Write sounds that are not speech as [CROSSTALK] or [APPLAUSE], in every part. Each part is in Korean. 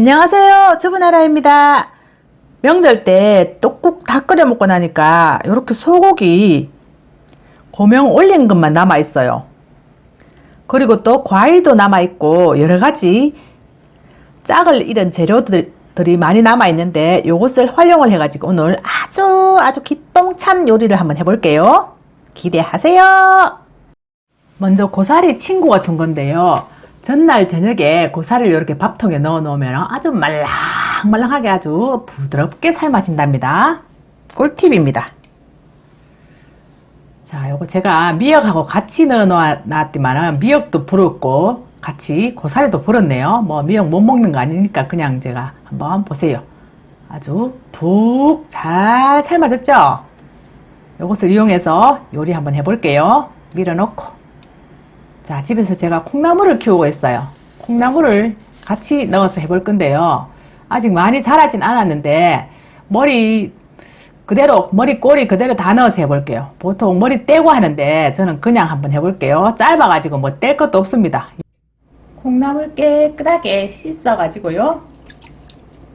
안녕하세요. 주부나라입니다. 명절 때 떡국 다 끓여 먹고 나니까 이렇게 소고기 고명 올린 것만 남아 있어요. 그리고 또 과일도 남아 있고 여러 가지 짝을 잃은 재료들이 많이 남아 있는데 이것을 활용을 해 가지고 오늘 아주 아주 기똥찬 요리를 한번 해볼게요. 기대하세요. 먼저 고사리 친구가 준 건데요. 전날 저녁에 고사리를 이렇게 밥통에 넣어 놓으면 아주 말랑말랑하게 아주 부드럽게 삶아진답니다. 꿀팁입니다. 자, 요거 제가 미역하고 같이 넣어 놨지만은 미역도 불었고 같이 고사리도 불었네요. 뭐 미역 못 먹는 거 아니니까 그냥 제가 한번 보세요. 아주 푹 잘 삶아졌죠? 요것을 이용해서 요리 한번 해볼게요. 밀어넣고 자, 집에서 제가 콩나물을 키우고 있어요. 콩나물을 같이 넣어서 해볼 건데요. 아직 많이 자라진 않았는데, 머리 그대로, 머리 꼬리 그대로 다 넣어서 해볼게요. 보통 머리 떼고 하는데, 저는 그냥 한번 해볼게요. 짧아가지고 뭐 뗄 것도 없습니다. 콩나물 깨끗하게 씻어가지고요.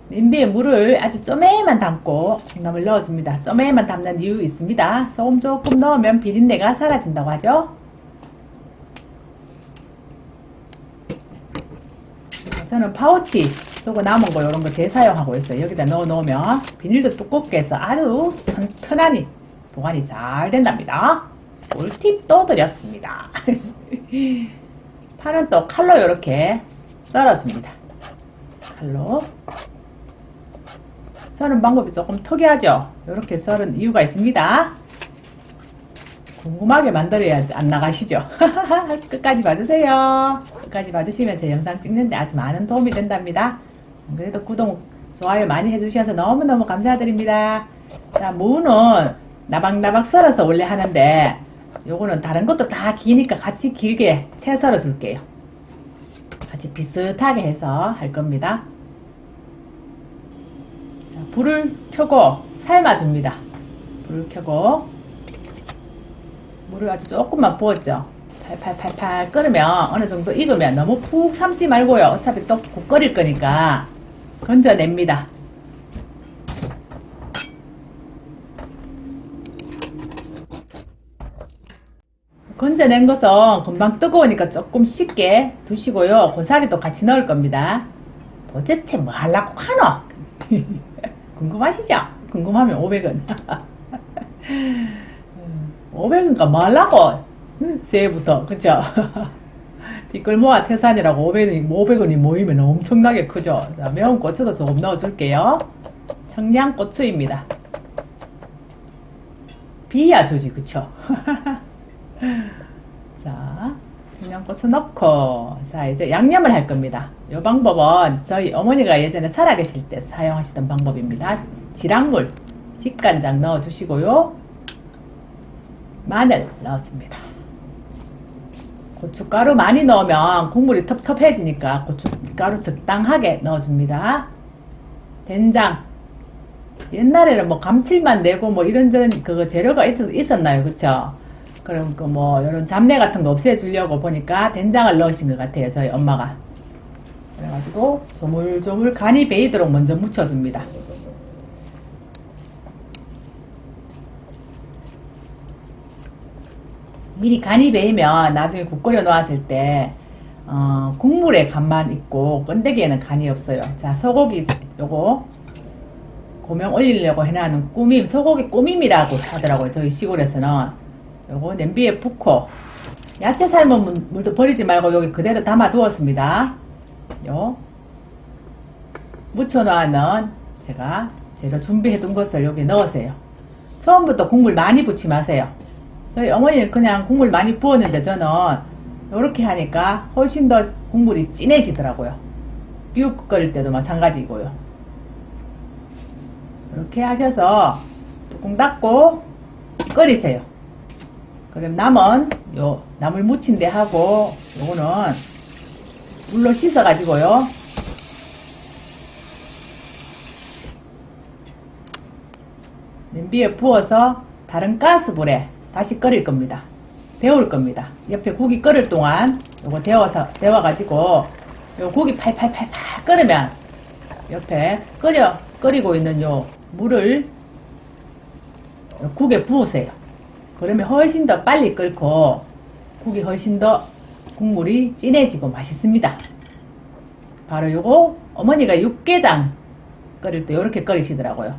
냄비에 물을 아주 쪼매만 담고 콩나물 넣어줍니다. 쪼매만 담는 이유 있습니다. 소금 조금 넣으면 비린내가 사라진다고 하죠. 저는 파우치 쏘고 남은 거 이런 거 재사용하고 있어요. 여기다 넣어 놓으면 비닐도 두껍게 해서 아주 튼튼하니 보관이 잘 된답니다. 꿀팁 또 드렸습니다. [LAUGHS] 파는 또 칼로 이렇게 썰어줍니다. 칼로 썰은 방법이 조금 특이하죠? 이렇게 썰은 이유가 있습니다. 궁금하게 만들어야지 안 나가시죠? [LAUGHS] 끝까지 봐주세요. 끝까지 봐주시면 제 영상 찍는데 아주 많은 도움이 된답니다. 그래도 구독, 좋아요 많이 해주셔서 너무너무 감사드립니다. 자, 무는 나박나박 썰어서 원래 하는데 요거는 다른 것도 다 기니까 같이 길게 채 썰어 줄게요. 같이 비슷하게 해서 할 겁니다. 자, 불을 켜고 삶아줍니다. 불을 켜고 물을 아주 조금만 부었죠. 팔팔팔팔 끓으면 어느 정도 익으면 너무 푹 삶지 말고요. 어차피 또 국 끓일 거니까 건져냅니다. 건져낸 것은 금방 뜨거우니까 조금 쉽게 두시고요. 고사리도 같이 넣을 겁니다. 도대체 뭐 하려고 하노? [LAUGHS] 궁금하시죠? 궁금하면 500원. 500원가 뭐 하려고? [LAUGHS] 새해부터, 그쵸? [LAUGHS] 뒷골모아 태산이라고 500원이, 500원이 모이면 엄청나게 크죠? 자, 매운 고추도 조금 넣어줄게요. 청양고추입니다. 비야주지, 그쵸? [LAUGHS] 자, 청양고추 넣고, 자, 이제 양념을 할 겁니다. 이 방법은 저희 어머니가 예전에 살아계실 때 사용하시던 방법입니다. 지랑물, 직간장 넣어주시고요. 마늘 넣었습니다. 고춧가루 많이 넣으면 국물이 텁텁해지니까 고춧가루 적당하게 넣어줍니다. 된장. 옛날에는 뭐 감칠맛 내고 뭐 이런저런 그거 재료가 있, 었나요 그쵸? 그럼 그 뭐 이런 잡내 같은 거 없애주려고 보니까 된장을 넣으신 것 같아요. 저희 엄마가. 그래가지고 조물조물 간이 배이도록 먼저 묻혀줍니다. 미리 간이 배이면 나중에 국 끓여 놓았을 때 어, 국물에 간만 있고 건더기에는 간이 없어요. 자 소고기 요거 고명 올리려고 해놔는 꾸밈 소고기 꾸밈이라고 하더라고요. 저희 시골에서는 요거 냄비에 붓고 야채 삶은 물도 버리지 말고 여기 그대로 담아 두었습니다. 요 묻혀놓는 제가 제가 준비해 둔 것을 여기 넣으세요. 처음부터 국물 많이 붓지 마세요. 저희 어머니는 그냥 국물 많이 부었는데 저는 이렇게 하니까 훨씬 더 국물이 진해지더라고요. 비육 끓일 때도 마찬가지고요. 이렇게 하셔서 뚜껑 닫고 끓이세요. 그럼 남은 요 나물 무친 데 하고 요거는 물로 씻어 가지고요. 냄비에 부어서 다른 가스불에 다시 끓일 겁니다. 데울 겁니다. 옆에 고기 끓을 동안 요거 데워서 데워가지고 요 고기 팔팔팔팔 끓으면 옆에 끓여 끓이고 있는 요 물을 국에 부으세요. 그러면 훨씬 더 빨리 끓고 국이 훨씬 더 국물이 진해지고 맛있습니다. 바로 요거 어머니가 육개장 끓일 때 이렇게 끓이시더라고요.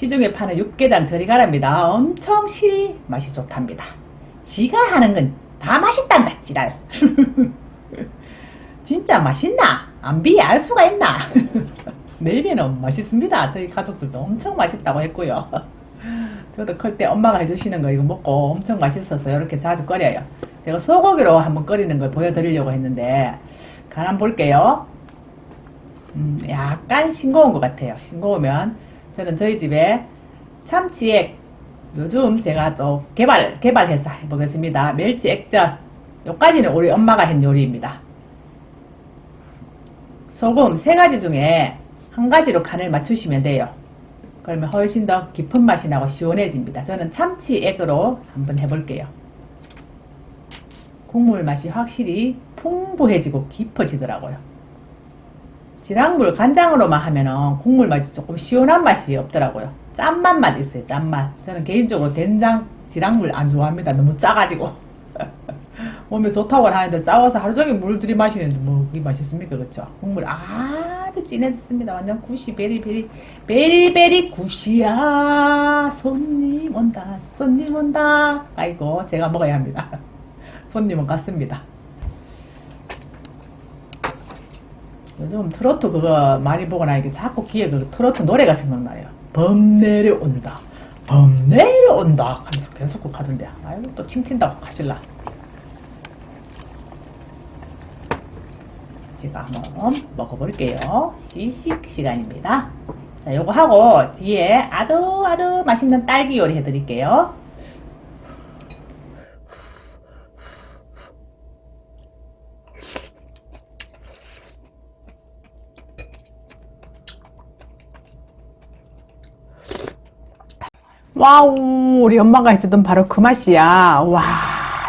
시중에 파는 육개장 저리 가랍니다. 엄청 실 맛이 좋답니다. 지가 하는 건 다 맛있단다 지랄. [LAUGHS] 진짜 맛있나? 안 비해 알 수가 있나? [LAUGHS] 내 입에는 맛있습니다. 저희 가족들도 엄청 맛있다고 했고요. [LAUGHS] 저도 클 때 엄마가 해주시는 거 이거 먹고 엄청 맛있어서 이렇게 자주 끓여요. 제가 소고기로 한번 끓이는 걸 보여드리려고 했는데 간한 볼게요. 음, 약간 싱거운 것 같아요. 싱거우면 저는 저희 집에 참치액 요즘 제가 또 개발 개발해서 해보겠습니다. 멸치 액젓 요까지는 우리 엄마가 한 요리입니다. 소금 세 가지 중에 한 가지로 간을 맞추시면 돼요. 그러면 훨씬 더 깊은 맛이 나고 시원해집니다. 저는 참치액으로 한번 해볼게요. 국물 맛이 확실히 풍부해지고 깊어지더라고요. 지랑물 간장으로만 하면은 국물 맛이 조금 시원한 맛이 없더라고요. 짠맛만 있어요. 짠맛. 저는 개인적으로 된장 지랑물 안 좋아합니다. 너무 짜가지고 [LAUGHS] 몸에 좋다고 하는데 짜워서 하루 종일 물 들이마시는데 뭐 그게 맛있습니까? 그렇죠? 국물 아주 진해졌습니다. 완전 굿이 베리베리 베리베리 굿이야. 손님 온다. 손님 온다. 아이고 제가 먹어야 합니다. [LAUGHS] 손님은 갔습니다. 요즘 트로트 그거 많이 보고 나니까 자꾸 귀에 그 트로트 노래가 생각나요. 범 내려온다. 범 내려온다. 하면서 계속 그 가던데. 아이고 또 침 튄다고 가실라. 제가 한번 먹어볼게요. 시식 시간입니다. 자, 요거 하고 뒤에 아주 아주 맛있는 딸기 요리 해드릴게요. 와우, 우리 엄마가 해주던 바로 그 맛이야. 와,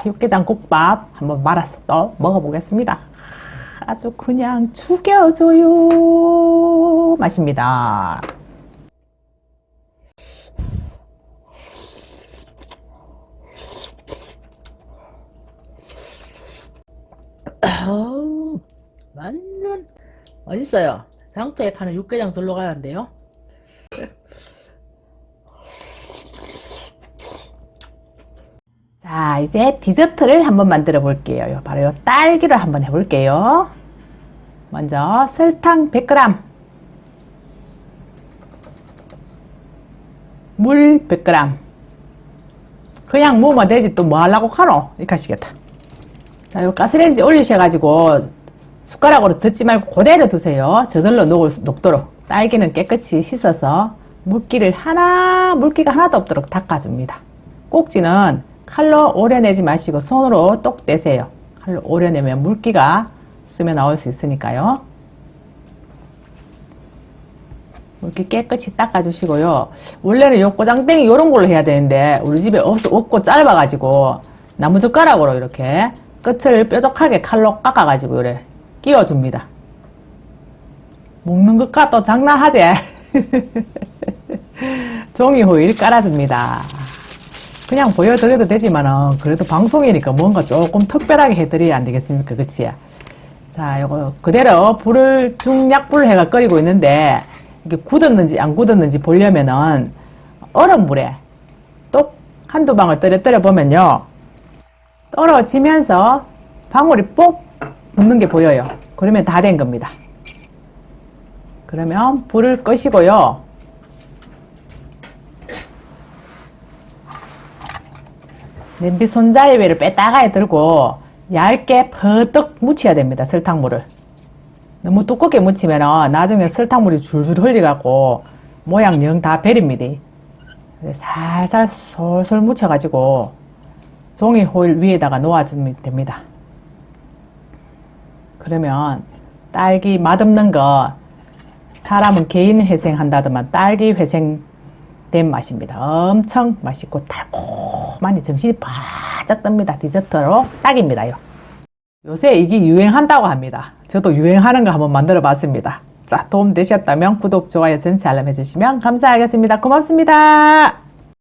육개장 국밥 한번 말아서 또 먹어보겠습니다. 아주 그냥 죽여줘요 맛입니다. 완전 맛있어요. 장터에 파는 육개장 절로 가는데요. 자, 이제 디저트를 한번 만들어 볼게요. 요, 바로 요 딸기를 한번 해볼게요. 먼저 설탕 100g, 물 100g. 그냥 뭐면 되지 또 뭐 하려고 하노? 이렇게 하시겠다. 자, 요 가스레인지 올리셔가지고 숟가락으로 젓지 말고 그대로 두세요. 저절로 녹을, 녹도록. 딸기는 깨끗이 씻어서 물기를 하나, 물기가 하나도 없도록 닦아줍니다. 꼭지는 칼로 오려내지 마시고 손으로 똑 떼세요. 칼로 오려내면 물기가 쓰며 나올 수 있으니까요. 이렇게 깨끗이 닦아주시고요. 원래는 요 꼬장땡이 요런 걸로 해야 되는데 우리 집에 없, 없고 짧아가지고 나무젓가락으로 이렇게 끝을 뾰족하게 칼로 깎아가지고 이래 끼워줍니다. 먹는 것과 또 장난하지? [LAUGHS] 종이 호일 깔아줍니다. 그냥 보여드려도 되지만은 그래도 방송이니까 뭔가 조금 특별하게 해드려야 안 되겠습니까? 그치? 자, 요거 그대로 불을 중약불을 해가 끓이고 있는데 이게 굳었는지 안 굳었는지 보려면은 얼음 물에 똑 한두 방울 떨어뜨려 보면요. 떨어지면서 방울이 뽁 붙는 게 보여요. 그러면 다 된 겁니다. 그러면 불을 끄시고요. 냄비 손잡이를 빼다가 들고 얇게 퍼뜩 묻혀야 됩니다. 설탕물을. 너무 두껍게 묻히면 나중에 설탕물이 줄줄 흘려갖고 모양 영 다 베립니다. 살살 솔솔 묻혀가지고 종이 호일 위에다가 놓아주면 됩니다. 그러면 딸기 맛없는 거 사람은 개인 회생한다더만 딸기 회생 된 맛입니다. 엄청 맛있고 달콤 하니 정신이 바짝 듭니다. 디저트로 딱입니다요. 요새 이게 유행한다고 합니다. 저도 유행하는 거 한번 만들어 봤습니다. 자, 도움 되셨다면 구독, 좋아요, 전체 알람 해주시면 감사하겠습니다. 고맙습니다.